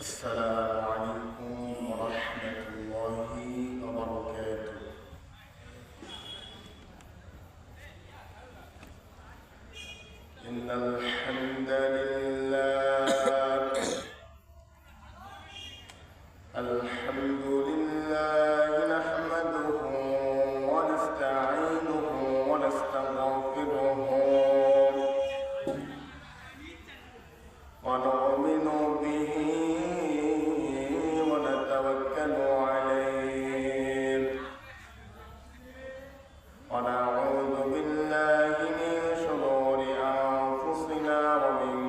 السلام عليكم أنفسنا ومن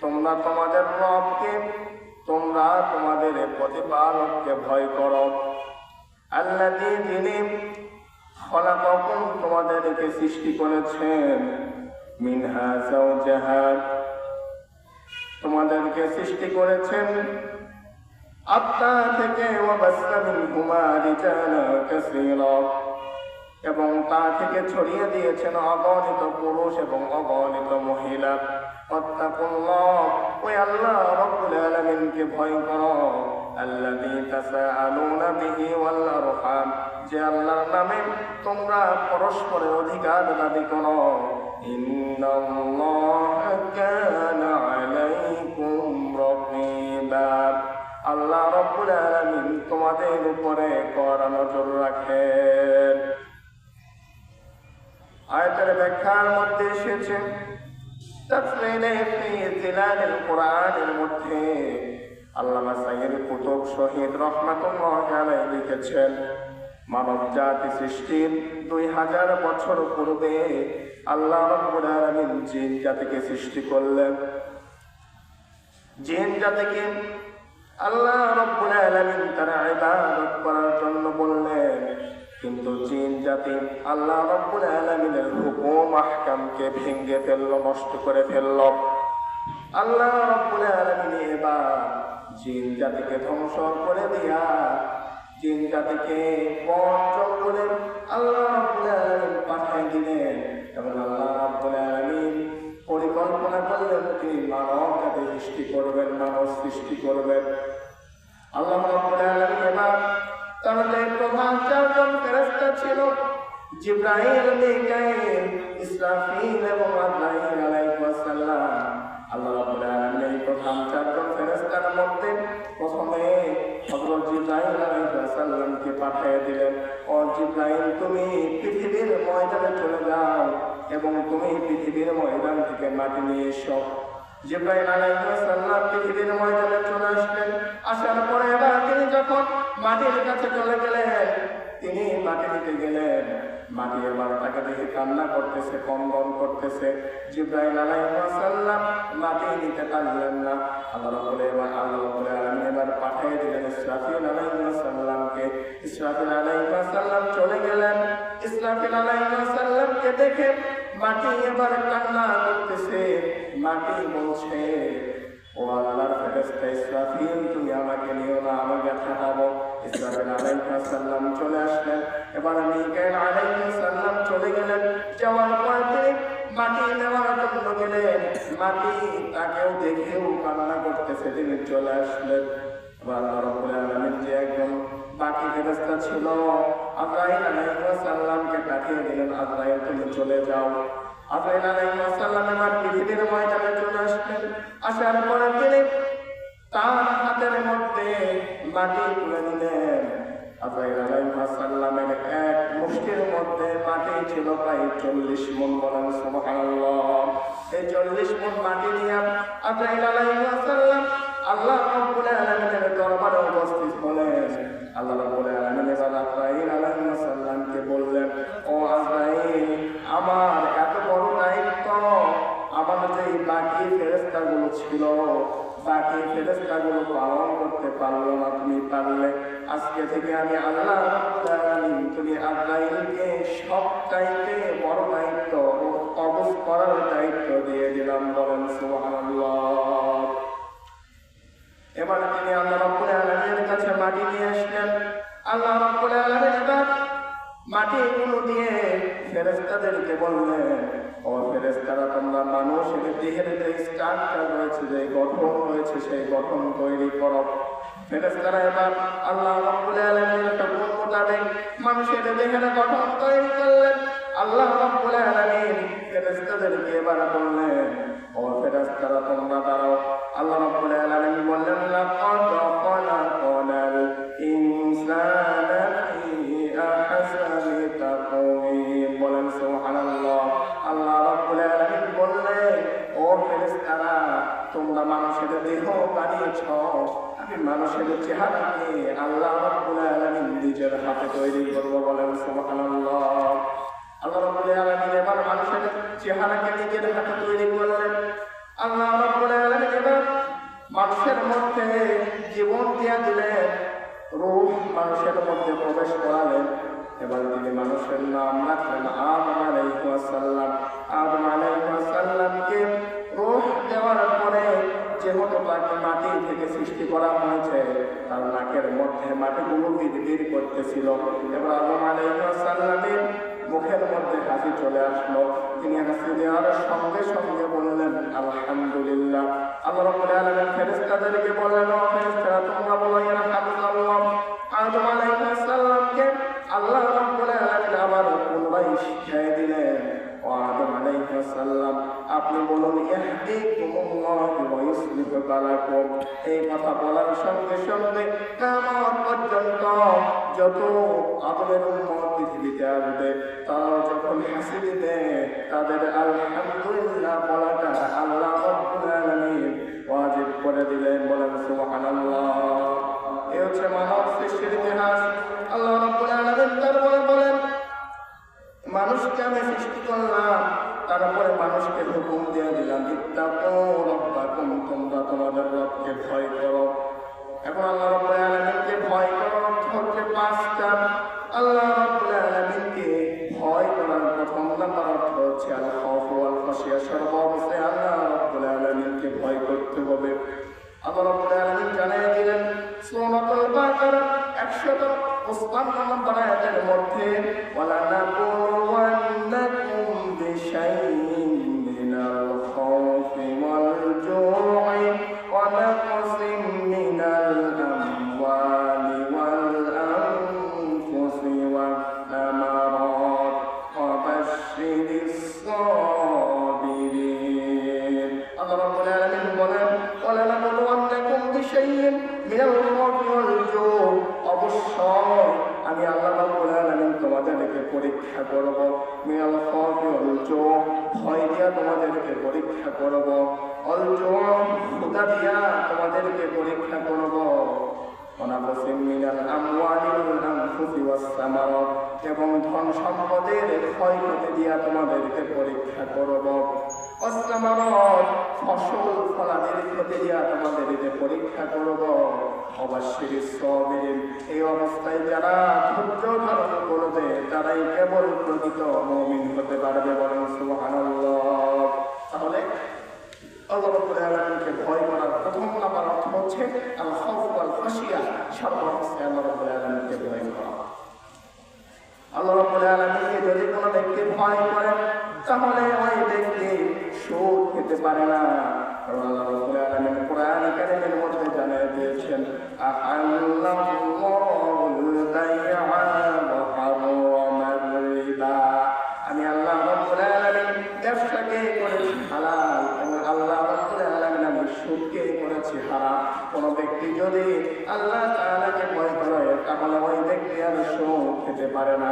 তোমরা তোমাদের রবকে, তোমরা তোমাদের প্রতিপালককে ভয় করো। আল্লাযী যিনি খলাকাকুম তোমাদেরকে সৃষ্টি করেছেন, মিনহা তোমাদেরকে সৃষ্টি করেছেন আত্মা থেকে ওয়াবাসসা মিনহুমা রিজালা কাসীরা। এবং তা থেকে ছড়িয়ে দিয়েছেন অগণিত পুরুষ এবং অগণিত মহিলা। ওই আল্লাহ রব্বুল আলামিনকে ভয় করো। যে আল্লাহর নামে তোমরা পরস্পরের অধিকার দাবি করো। আল্লাহ রব্বুল আলামিন তোমাদের উপরে কড়া নজর রাখেন। আয়াতের ব্যাখ্যার মধ্যে এসেছে। মানব জাতি সৃষ্টির দুই হাজার বছর পূর্বে আল্লাহ জিন জাতিকে সৃষ্টি করলেন। জিন জাতিকে আল্লাহ রব্বুল আলামিন তারা ইবাদত করার জন্য বললেন কিন্তু জিন জাতি আল্লাহ রব্বুল আলামিনের হুকুম আহকামকে ভেঙে ফেলল, নষ্ট করে ফেলল। আল্লাহ রব্বুল আলামিন এবার জিন জাতিকে ধ্বংস করে দিয়া জিন জাতিকে বন জঙ্গলে আল্লাহ রব্বুল আলামিন পাঠিয়ে দিলেন এবং আল্লাহ রব্বুল আলামিন পরিকল্পনা করলেন, তিনি মানব জাতি সৃষ্টি করবেন, মানব সৃষ্টি করবেন। আল্লাহ রাব্বুল আলামিন এবার তাহলে প্রধান ছিল। এবং তুমি পৃথিবীর ময়দানে চলে যাও এবং তুমি পৃথিবীর ময়দান থেকে মাটি নিয়ে এসো। সালাম পৃথিবীর ময়দানে চলে আসলেন। আসার পরে এবার তিনি যখন মাটির কাছে চলে গেলেন তিনি মাটি নিতে গেলেন মাটি এবার তাকে দেখে কান্না করতেছে কন্দন করতেছে। জিব্রাইল আলাইহিস সালাম মাটি নিতে পারলেন না। আল্লাহ রাব্বুল এবার আল্লাহ রাব্বুল আলামিন এবার পাঠিয়ে দিলেন ইসরাফিল আলাইহিস সালামকে। ইসরাফিল আলাইহিস চলে গেলেন। ইসরাফিল আলাইহিস সালামকে দেখে মাটি এবার কান্না করতেছে। মাটি বলছে তুমি আমাকে নিও না আমাকে চলে আসলেন। এবার মিকাইল চলে গেলেন। যাওয়ার পর তাকেও দেখেও কান্না করতেছে তিনি চলে আসলেন। এবার রাব্বুল আলামিন যে একজন বাকি ফেরেশতা ছিল, আজরাইল আলাইহিস সালামকে পাঠিয়ে দিলেন, আজরাইল, তুমি চলে যাও। আজরাইল আলাইহিস সালাম পৃথিবীর ময়দানে চলে আসলেন। আসার পরে তিনি তার হাতের মধ্যে মাটি তুলে আলাইহিস এক মুষ্টির মধ্যে মাটি ছিল চল্লিশ মন এই চল্লিশ মন মাটি নিয়ে আজরাইল আলাইহিস সালাম আল্লাহ রাব্বুল আলামিনের দরবারে উপস্থিত বললেন, ও আজরাইল আমার এত বড় দায়িত্ব আমার যে বাকি ফেরেশতাগুলো ছিল। বাকি ফেরেশতাগুলো পালন করতে পারল না, তুমি পারলে। আজকে থেকে আমি আল্লাহ তুমি আজরাইলকে সবচাইতে বড় দায়িত্ব অবস করার দায়িত্ব দিয়ে দিলাম, বলেন সুবহানাল্লাহ। এবার তিনি আল্লাহ রাব্বুল আলামিনের কাছে মাটি নিয়ে আসলেন। আল্লাহ রাব্বুল আলামিন মাটিগুলো দিয়ে ফেরেশতাদেরকে বললেন ও ফেরেশতারা, তোমরা মানুষের দেহের যে স্ট্রাকচার রয়েছে, যে গঠন রয়েছে, সেই গঠন তৈরি করো। ফেরেশতারা এবার আল্লাহ রাব্বুল আলামিনের হুকুম মোতাবেক মানুষের দেহের গঠন তৈরি করলেন। আল্লাহ রাব্বুল আলামিন ফেরেশতাদেরকে এবার বললেন, ও ফেরেশতারা, তোমরা দাঁড়াও আমি মানুষের চেহারাকে আল্লাহ রাব্বুল আলামিন নিজের হাতে তৈরি করব বলেন সুবহানাল্লাহ। আল্লাহ রাব্বুল আলামিন এবার মানুষের চেহারাকে নিজের হাতে তৈরি করলেন। আল্লাহ রাব্বুল আলামিন এবার মানুষের মধ্যে জীবন দিয়া দিলেন। রূহ মানুষের মধ্যে প্রবেশ করালেন। এবার তিনি মানুষের নাম রাখলেন আদম আলাইহিসসালাম আদম আলাইহিসসালামকে তার নাকের মধ্যে মাটিগুলো বিড়বিড় করতেছিল। এবার আল্লাহ আলাইহিসসালামের মুখের মধ্যে হাসি চলে আসলো। তিনি হাসি দেওয়ার সঙ্গে সঙ্গে বললেন, আলহামদুলিল্লাহ। আল্লাহ রাব্বুল আলামিন ফেরেশতাদেরকে বললেন, ও ফেরেশতারা, তোমরা বলো ইয়ারহামুল্লাহ আদম বলুন এই কথা বলার সঙ্গে সঙ্গে কিয়ামত পর্যন্ত যত আদমের উম্মত পৃথিবীতে আসবে, তারা যখন হাসি দিবে, তাদের আলহামদুলিল্লাহ 155 নম্বর আয়াতের মধ্যে ওয়ালা নাবুওয়ান্নাকুম খাউফি ভয় দিয়া তোমাদেরকে পরীক্ষা করব। অল জু'i ক্ষুধা দিয়া তোমাদেরকে পরীক্ষা করব। এবং ধন সম্পদের ক্ষয়ক্ষতি দিয়া তোমাদেরকে পরীক্ষা করব। অসলামারত ফসল ফলাদের ক্ষতি দিয়া তোমাদেরকে পরীক্ষা করব। অবশ্যই সবিরিন এই অবস্থায় যারা ধৈর্য ধারণ করবে তারাই কেবল প্রকৃত মুমিন হতে পারবে বলেন সুবহানাল্লাহ। তাহলে আল্লাহ রাব্বুল ভয় করার প্রথম নাম্বার অর্থ হচ্ছে আল খাউফ আল্লাহ রাব্বুল ভয় করা। আল্লাহ রাব্বুল আলামিনকে যদি কোনো ব্যক্তি ভয় করে, তাহলে ওই ব্যক্তি সুদ খেতে পারে না। আল্লাহ রাব্বুল জানিয়ে দিয়েছেন আহাল্লাহুল বাই'a ওয়া আল্লাহ রাব্বুল করেছি হালাল এবং আল্লাহ রাব্বুল আলামিন করেছি হারাম। কোন ব্যক্তি যদি আল্লাহ তাআলাকে ভয় করে, তাহলে ওই ব্যক্তি আর সুদ খেতে পারে না।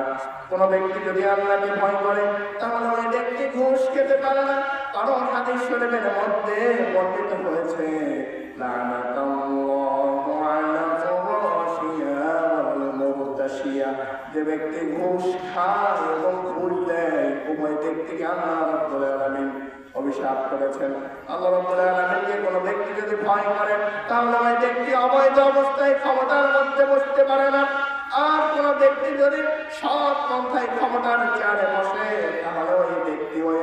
কোন ব্যক্তি যদি আল্লাহকে ভয় করে, তাহলে ওই ব্যক্তি ঘুষ খেতে পারে না। কারণ হাদিস শরীফের মধ্যে বর্ণিত হয়েছে যে ব্যক্তি ঘুষ খায় এবং ঘুষ দেয়, উভয় ব্যক্তিকে আল্লাহ অভিশাপ করেছেন। আল্লাহ রব্বুল কোনো ব্যক্তি যদি ভয় করে তাহলে ওই ব্যক্তি অবৈধ অবস্থায় ক্ষমতার মধ্যে বসতে পারে না। আর কোনো ব্যক্তি যদি সব পন্থায় ক্ষমতার চেয়ারে বসে, তাহলে ওই ব্যক্তি ওই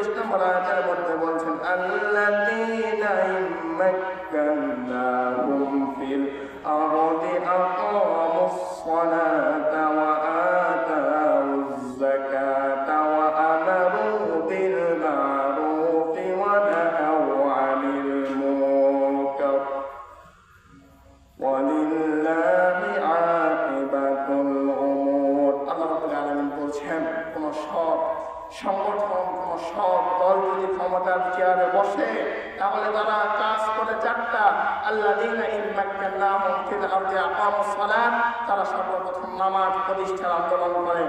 41 নম্বর আয়াতের মধ্যে বলছেন। আল্লাযীনা তারা সর্বপ্রথম নামাজ প্রতিষ্ঠার আন্দোলন করে।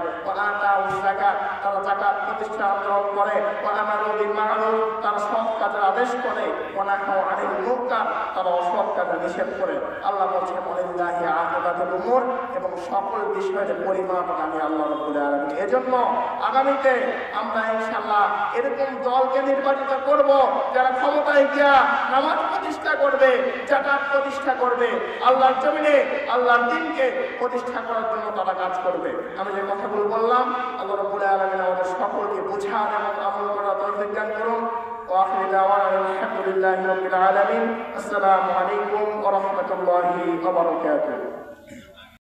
তারা যাকাত প্রতিষ্ঠার আন্দোলন করে। তারা সৎ কাজের আদেশ করে। তারা অসৎ কাজে নিষেধ করে। আল্লাহ আকিবাতুল উমুর এবং সকল বিষয়ের পরিমাপ আমি আল্লাহ এজন্য আগামীতে আমরা ইনশাআল্লাহ এরকম দলকে নির্বাচিত করব, যারা ক্ষমতায় গিয়া নামাজ প্রতিষ্ঠা করবে জাকাত প্রতিষ্ঠা করবে। আল্লাহর জমিনে, আল্লাহর দিনকে প্রতিষ্ঠা করার জন্য তারা কাজ করবে আমি যে কথাগুলো বললাম আল্লাহ রাব্বুল আলামিন আমাদের সকলকে বোঝার এবং আমল করার তৌফিক দান করুন وآخر دعوانا الحمد لله رب العالمين السلام عليكم ورحمة الله وبركاته